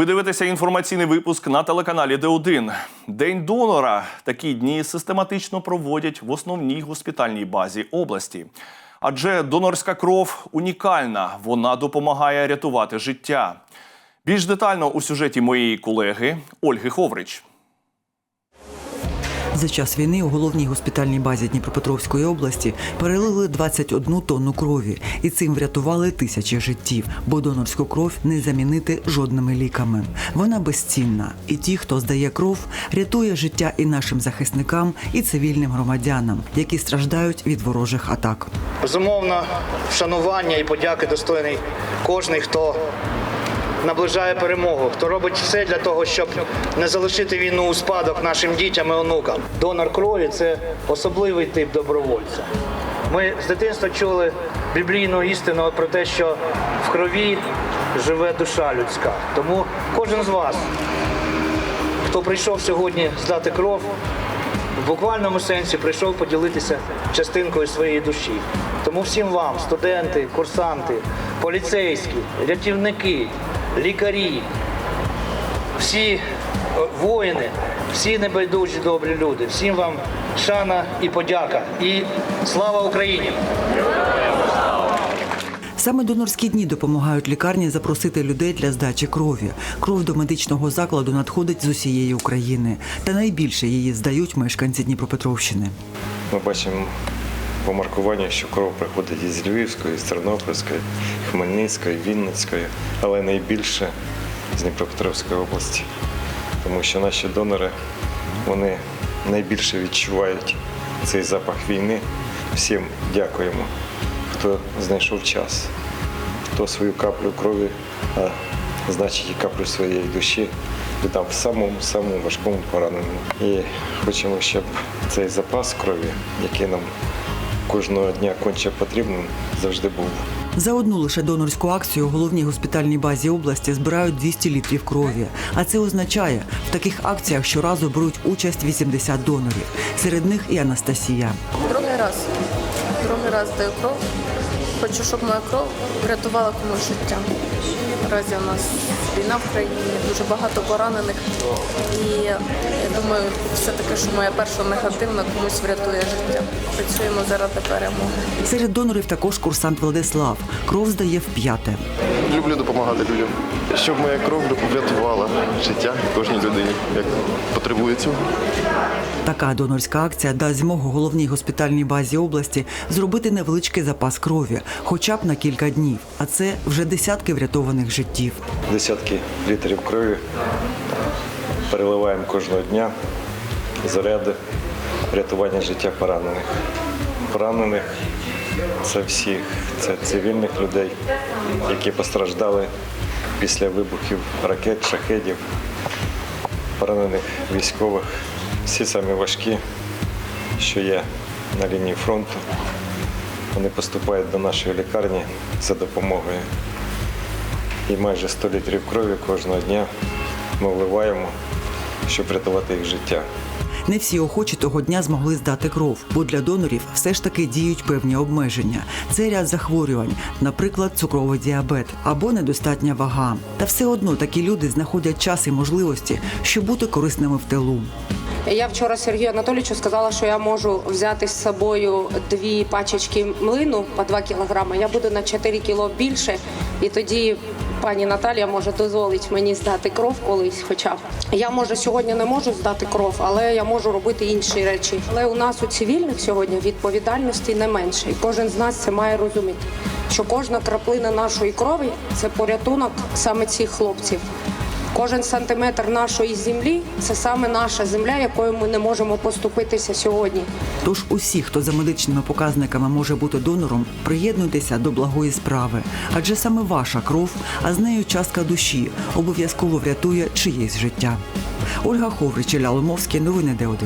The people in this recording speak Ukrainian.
Ви дивитеся інформаційний випуск на телеканалі Д1. День донора. Такі дні систематично проводять в основній госпітальній базі області. Адже донорська кров унікальна, вона допомагає рятувати життя. Більш детально у сюжеті моєї колеги Ольги Ховрич. За час війни у головній госпітальній базі Дніпропетровської області перелили 21 тонну крові, і цим врятували тисячі життів, бо донорську кров не замінити жодними ліками. Вона безцінна, і ті, хто здає кров, рятує життя і нашим захисникам, і цивільним громадянам, які страждають від ворожих атак. Безумовно, вшанування і подяки достойний кожний, хто наближає перемогу, хто робить все для того, щоб не залишити війну у спадок нашим дітям і онукам. Донор крові це особливий тип добровольця. Ми з дитинства чули біблійну істину про те, що в крові живе душа людська. Тому кожен з вас, хто прийшов сьогодні здати кров, в буквальному сенсі прийшов поділитися частинкою своєї душі. Тому всім вам, студенти, курсанти, поліцейські, рятівники, лікарі, всі е, воїни, всі небайдужі добрі люди, всім вам шана і подяка. І слава Україні! Саме донорські дні допомагають лікарні запросити людей для здачі крові. Кров до медичного закладу надходить з усієї України, та найбільше її здають мешканці Дніпропетровщини. Ми бачимо по маркуванню, що кров приходить із Львівської, з Тернопільської, Хмельницької, Вінницької, але найбільше з Дніпропетровської області. Тому що наші донори вони найбільше відчувають цей запах війни. Всім дякуємо, хто знайшов час, хто свою каплю крові, а значить і каплю своєї душі віддав в самому самому важкому пораненому. І хочемо, щоб цей запас крові, який нам кожного дня конче потрібен, завжди був. За одну лише донорську акцію у головній госпітальній базі області збирають 200 літрів крові. А це означає, в таких акціях щоразу беруть участь 80 донорів. Серед них і Анастасія. Другий раз. Другий раз даю кров. Хочу, щоб моя кров врятувала комусь життя. Наразі у нас війна в країні, дуже багато поранених. І думаю, все-таки, що моя перша негативна комусь врятує життя. Працюємо заради перемоги. Серед донорів також курсант Владислав. Кров здає в п'яте. Люблю допомагати людям, щоб моя кров врятувала життя кожній людині, як потребує цього. Така донорська акція дасть змогу головній госпітальній базі області зробити невеличкий запас крові, хоча б на кілька днів. А це вже десятки врятованих життів. Десятки літрів крові переливаємо кожного дня заряди рятування життя поранених. Поранених це всіх, це цивільних людей, які постраждали після вибухів ракет, шахедів, поранених військових. Всі самі важкі, що є на лінії фронту. Вони поступають до нашої лікарні за допомогою і майже 100 літрів крові кожного дня ми вливаємо, щоб врятувати їх життя. Не всі охочі того дня змогли здати кров, бо для донорів все ж таки діють певні обмеження. Це ряд захворювань, наприклад, цукровий діабет або недостатня вага. Та все одно такі люди знаходять час і можливості, щоб бути корисними в тилу. Я вчора Сергію Анатолійовичу сказала, що я можу взяти з собою дві пачечки млину по 2 кілограми. Я буду на 4 кіло більше, і тоді пані Наталія може дозволить мені здати кров колись. Хоча я може сьогодні не можу здати кров, але я можу робити інші речі. Але у нас у цивільних сьогодні відповідальності не менше, і кожен з нас це має розуміти. Що кожна краплина нашої крові це порятунок саме цих хлопців. Кожен сантиметр нашої землі це саме наша земля, якою ми не можемо поступитися сьогодні. Тож усі, хто за медичними показниками може бути донором, приєднуйтеся до благої справи, адже саме ваша кров, а з нею частка душі, обов'язково врятує чиєсь життя. Ольга Ховрич, Ілля Ломовський, новини Д1.